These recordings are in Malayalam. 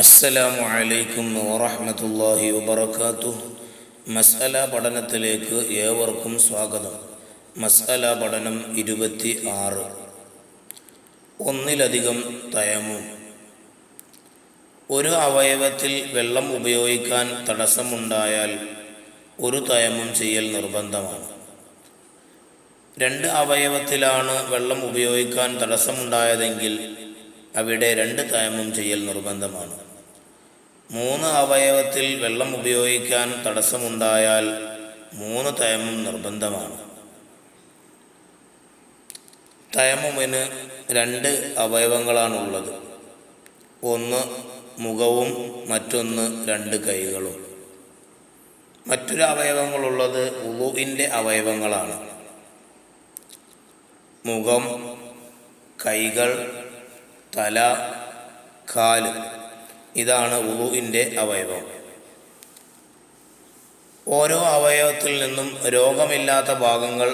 അസ്സലാമു അലൈക്കും വറഹ്മത്തുള്ളാഹി വബറകാതുഹു. മസ്അല പഠനത്തിലേക്ക് ഏവർക്കും സ്വാഗതം. മസ്അല പഠനം ഇരുപത്തി ആറ് ഒന്നിലധികം തയമു. ഒരു അവയവത്തിൽ വെള്ളം ഉപയോഗിക്കാൻ തടസ്സമുണ്ടായാൽ ഒരു തയമും ചെയ്യൽ നിർബന്ധമാണ്. രണ്ട് അവയവത്തിലാണ് വെള്ളം ഉപയോഗിക്കാൻ തടസ്സമുണ്ടായതെങ്കിൽ അവിടെ രണ്ട് തയമും ചെയ്യൽ നിർബന്ധമാണ്. മൂന്ന് അവയവത്തിൽ വെള്ളം ഉപയോഗിക്കാൻ തടസ്സമുണ്ടായാൽ മൂന്ന് തയമം നിർബന്ധമാണ്. തയമുമിന് രണ്ട് അവയവങ്ങളാണുള്ളത്. ഒന്ന് മുഖവും മറ്റൊന്ന് രണ്ട് കൈകളും. മറ്റൊരു അവയവങ്ങളുള്ളത് ഉളുവിന്റെ അവയവങ്ങളാണ്. മുഖം കൈകൾ തല കാൽ. ഇതാണ് ഉളുവിന്റെ അവയവം. ഓരോ അവയവത്തിൽ നിന്നും രോഗമില്ലാത്ത ഭാഗങ്ങൾ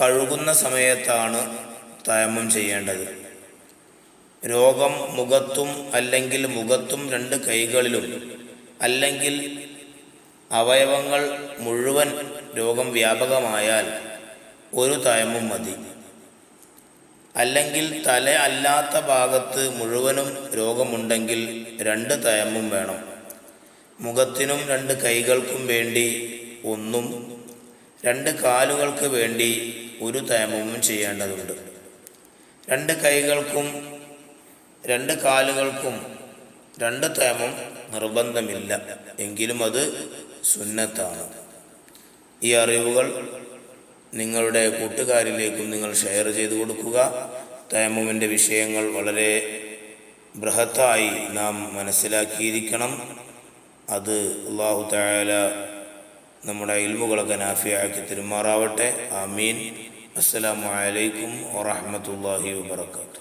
കഴുകുന്ന സമയത്താണ് തയമം ചെയ്യേണ്ടത്. രോഗം മുഖത്തും അല്ലെങ്കിൽ മുഖത്തും രണ്ട് കൈകളിലും അല്ലെങ്കിൽ അവയവങ്ങൾ മുഴുവൻ രോഗം വ്യാപകമായാൽ ഒരു തയമും മതി. അല്ലെങ്കിൽ തല അല്ലാത്ത ഭാഗത്ത് മുഴുവനും രോഗമുണ്ടെങ്കിൽ രണ്ട് തയമ്മും വേണം. മുഖത്തിനും രണ്ട് കൈകൾക്കും വേണ്ടി ഒന്നും രണ്ട് കാലുകൾക്ക് വേണ്ടി ഒരു തയമ്മും ചെയ്യേണ്ടതുണ്ട്. രണ്ട് കൈകൾക്കും രണ്ട് കാലുകൾക്കും രണ്ട് തയമും നിർബന്ധമില്ല. എങ്കിലും അത് സുന്നത്താണ്. ഈ അറിവുകൾ നിങ്ങളുടെ കൂട്ടുകാരിലേക്കും നിങ്ങൾ ഷെയർ ചെയ്തു കൊടുക്കുക. തയമ്മുവിന്റെ വിഷയങ്ങൾ വളരെ ബൃഹത്തായി നാം മനസ്സിലാക്കിയിരിക്കണം. അത് അള്ളാഹു തായാല നമ്മുടെ ഇൽമുകളൊക്കെ നാഫിയാക്കി തിരുമാറാവട്ടെ. ആമീൻ. അസ്സലാമലൈക്കും വറഹമത്തല്ലാഹി വാബർക്കാത്തു